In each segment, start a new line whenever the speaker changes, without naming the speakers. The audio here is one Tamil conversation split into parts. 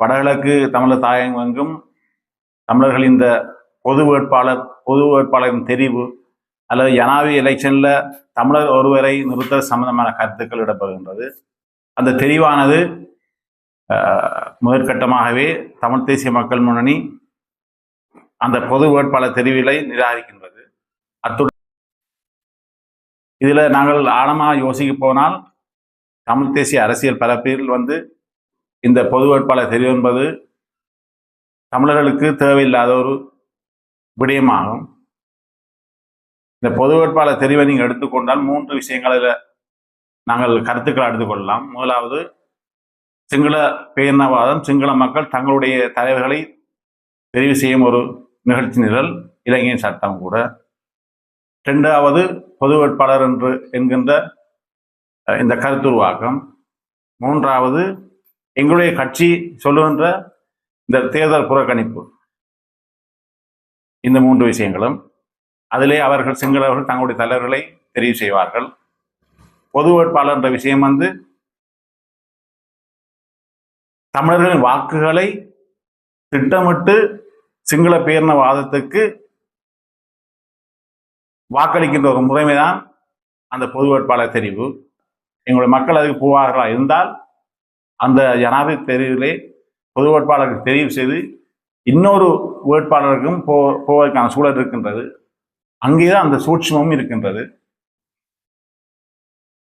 வடகிழக்கு தமிழர் தாயகமெங்கும் தமிழர்கள் இந்த பொது வேட்பாளர் பொது வேட்பாளரின் தெரிவு அல்லது ஜனாவி எலெக்ஷனில் தமிழர் ஒருவரை நிறுத்த சம்பந்தமான கருத்துக்கள் இடம்பெறுகின்றது. அந்த தெரிவானது முதற்கட்டமாகவே தமிழ் தேசிய மக்கள் முன்னணி அந்த பொது வேட்பாளர் தெரிவிலை நிராகரிக்கின்றது. அத்துடன் இதில் நாங்கள் ஆழமாக யோசிக்க போனால் தமிழ் தேசிய அரசியல் பரப்பில் வந்து இந்த பொது வேட்பாளர் தெரிவு என்பது தமிழர்களுக்கு தேவையில்லாத ஒரு விடயமாகும். இந்த பொது வேட்பாளர் தெரிவை நீங்கள் எடுத்துக்கொண்டால் மூன்று விஷயங்களில் நாங்கள் கருத்துக்களை எடுத்துக்கொள்ளலாம் முதலாவது சிங்கள பேரினவாதம் சிங்கள மக்கள் தங்களுடைய தலைவர்களை தெரிவு செய்யும் ஒரு நிகழ்ச்சி நிரல் இலங்கையின் சட்டம் கூட. ரெண்டாவது பொது வேட்பாளர் என்று என்கின்ற இந்த கருத்துருவாக்கம். மூன்றாவது எங்களுடைய கட்சி சொல்லுகின்ற இந்த தேர்தல் புறக்கணிப்பு. இந்த மூன்று விஷயங்களும் அதிலே அவர்கள் சிங்களவர்கள் தங்களுடைய தலைவர்களை தெரிவு செய்வார்கள். பொது வேட்பாளர் என்ற விஷயம் வந்து தமிழர்களின் வாக்குகளை திட்டமிட்டு சிங்கள பேரினவாதத்துக்கு வாக்களிக்கின்ற ஒரு முறைமைதான் அந்த பொது வேட்பாளர் தெரிவு. எங்களுடைய மக்கள் அதுக்கு போவார்களா இருந்தால் அந்த ஜனாதிபதி தெரிவிலே பொது வேட்பாளருக்கு தெரிவு செய்து இன்னொரு வேட்பாளருக்கும் போ போவதற்கான சூழல் இருக்கின்றது. அங்கேதான் அந்த சூட்சமும் இருக்கின்றது.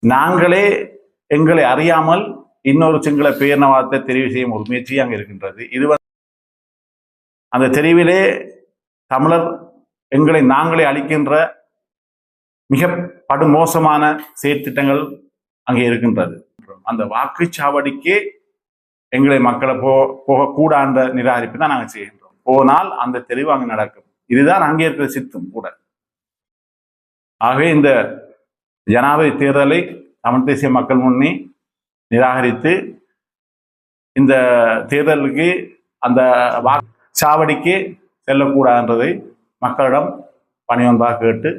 நாங்களே எங்களை அறியாமல் இன்னொரு சிங்கள பேரினவாதத்தை தெரிவு செய்யும் ஒரு முயற்சி அங்கே இருக்கின்றது. இது வந்து அந்த தெரிவிலே தமிழர் எங்களை நாங்களே அளிக்கின்ற மிக படுமோசமான செயற்திட்டங்கள் அங்கே இருக்கின்றது. அந்த வாக்குச்சாவடிக்கே எங்களை மக்களை போ போகக்கூடாத நிராகரிப்பு தான் நாங்கள் செய்கின்றோம். போனால் அந்த தெளிவு அங்கே நடக்கும். இதுதான் அங்கே இருக்கிற சித்தம் கூட. ஆகவே இந்த ஜனாதிபதி தேர்தலை தமிழ் தேசிய மக்கள் முன்னே நிராகரித்து இந்த தேர்தலுக்கு அந்த வாக்கு வாக்குச்சாவடிக்கு செல்லக்கூடாதுன்றதை மக்களிடம் பணிவன்பாக கேட்டு